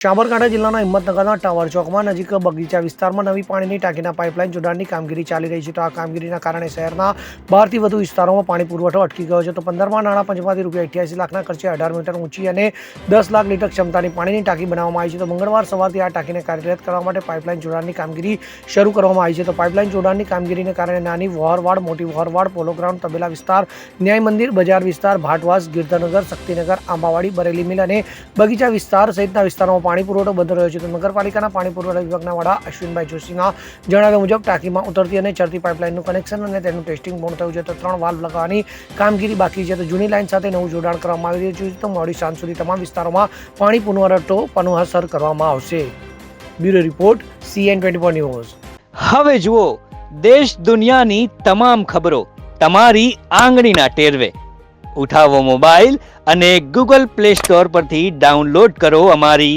સાબરકાંઠા જિલ્લાના હિંમતનગરના ટાવર ચોકમાં નજીક બગીચા વિસ્તારમાં નવી પાણીની ટાંકીના પાઇપલાઇન જોડાણની કામગીરી ચાલી રહી છે તો આ કામગીરીના કારણે શહેરના બારથી વધુ વિસ્તારોમાં પાણી પુરવઠો અટકી ગયો છે તો પંદરમાં નાણાં પંચમાંથી રૂપિયા અઠ્યાસી લાખના ખર્ચે અઢાર મીટર ઊંચી અને દસ લાખ લીટર ક્ષમતાની પાણીની ટાંકી બનાવવામાં આવી છે તો મંગળવાર સવારથી આ ટાંકીને કાર્યરત કરવા માટે પાઇપલાઇન જોડાણની કામગીરી શરૂ કરવામાં આવી છે તો પાઇપલાઇન જોડાણની કામગીરીને કારણે નાની વોહરવાડ, મોટી વોહરવાડ પોલો ગ્રાઉન્ડ તબેલા વિસ્તાર, ન્યાય મંદિર, બજાર વિસ્તાર, ભાટવાસ, ગિરધરનગર, શક્તિનગર, આંબાવાડી, બરેલી મિલ અને બગીચા વિસ્તાર સહિતના વિસ્તારોમાં પાણી પુરવઠો બંધ રહ્યો છે તો નગરપાલિકાના પાણી પુરવઠા વિભાગના વડા અશ્વિનભાઈ જોશીના જણાવ્યા મુજબ ટાંકીમાં ઉતરતી અને ચડતી પાઇપલાઇનનું કનેક્શન અને તેનું ટેસ્ટિંગ પૂર્ણ થયું છે તો ત્રણ વાલ્વ લગાવવાની કામગીરી બાકી છે તો જૂની લાઇન સાથે નવું જોડાણ કરવામાં આવી રહ્યું છે તો મોડી સાંજ સુધી તમામ વિસ્તારોમાં પાણી પુનઃવરટો પુનઃસર કરવામાં આવશે. Bureau report CN twenty news. હવે જુઓ, દેશ દુનિયાની તમામ ખબરો તમારી આંગળીના ટેરવે. ઉઠાવો મોબાઈલ અને ગૂગલ પ્લે સ્ટોર પરથી ડાઉનલોડ કરો અમારી